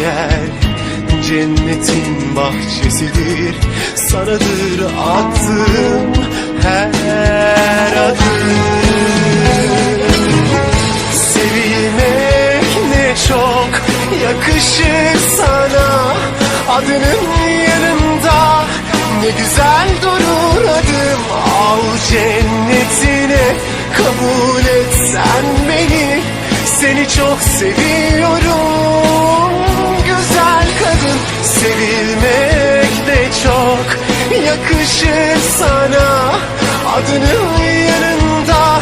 yer. Cennetin bahçesidir Sanadır attığım her adım. Sevilmek ne çok yakışır sana. Adının yanında ne güzel durur adım. Al cennetine kabul et sen beni. Seni çok seviyorum yakışır sana. Adının yanında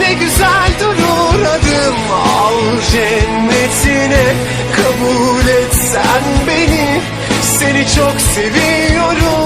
ne güzel durur adım. Al cennetine kabul et sen beni. Seni çok seviyorum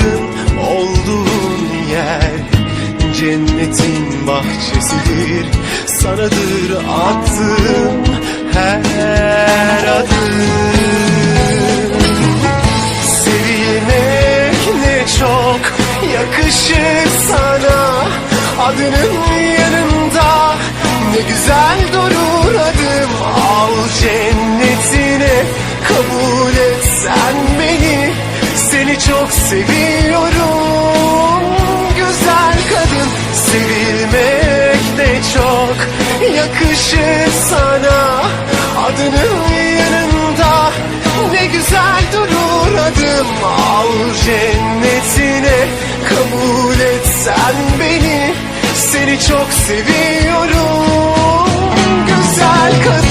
bahçesidir Sanadır attığım her adım yakışır sana. Adının yanında ne güzel durur adım. Al cennetine kabul et sen beni. Seni çok seviyorum. Güzel kadın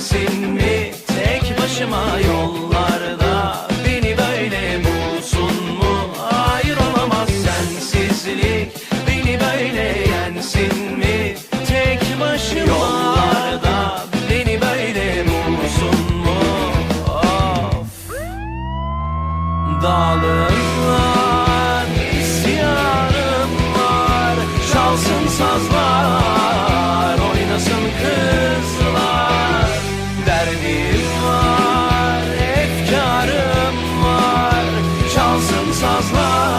yensin mi? Tek başıma yollarda beni böyle bulsun mu? Hayır olamaz sensizlik beni böyle yensin mi? Tek başıma yollarda beni böyle bulsun mu? Of Dağlarımlar, isyanım var Çalsın sazlar, Çalsın